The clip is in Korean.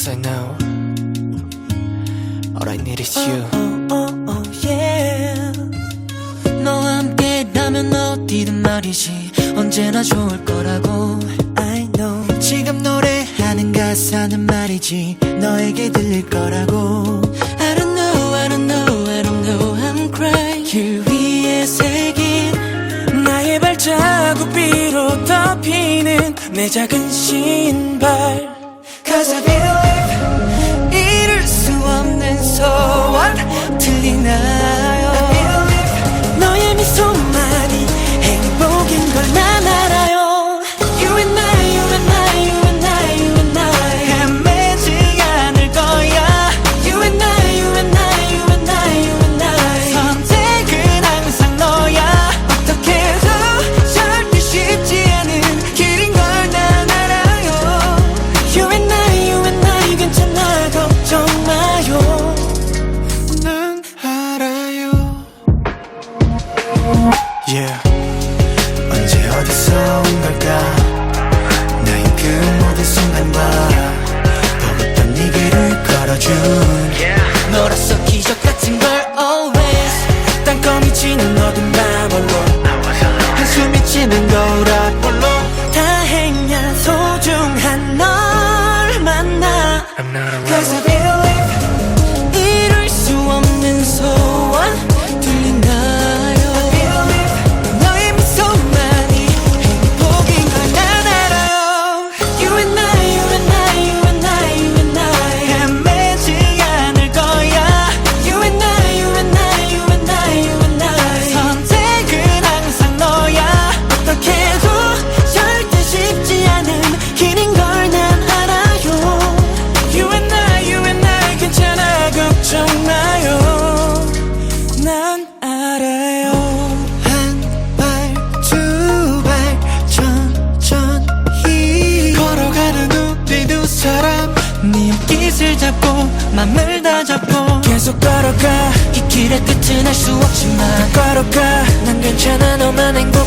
Cause I know All I need is you oh, oh, yeah. 너와 함께라면 어디든 말이지 언제나 좋을 거라고 I know 지금 노래하는 가사는 말이지 너에게 들릴 거라고 I don't know I don't know I don't know I'm crying 길 위에 새긴 나의 발자국 비로 덮이는 내 작은 신발 Cause I believe Yeah 언제 어디서 온 걸까? 나의 그 모든 순간과 버겁던 네 길을 걸어준 너로서 기적 같은 걸 always. 땅거미 치는 어둠 밤홀로. 한숨이 치는 거울 앞홀로. 다행이야 소중한 널 만나 계속 걸어가. 이 길의 끝은 알 수 없지만 걸어가. 난 괜찮아 너만 행복하면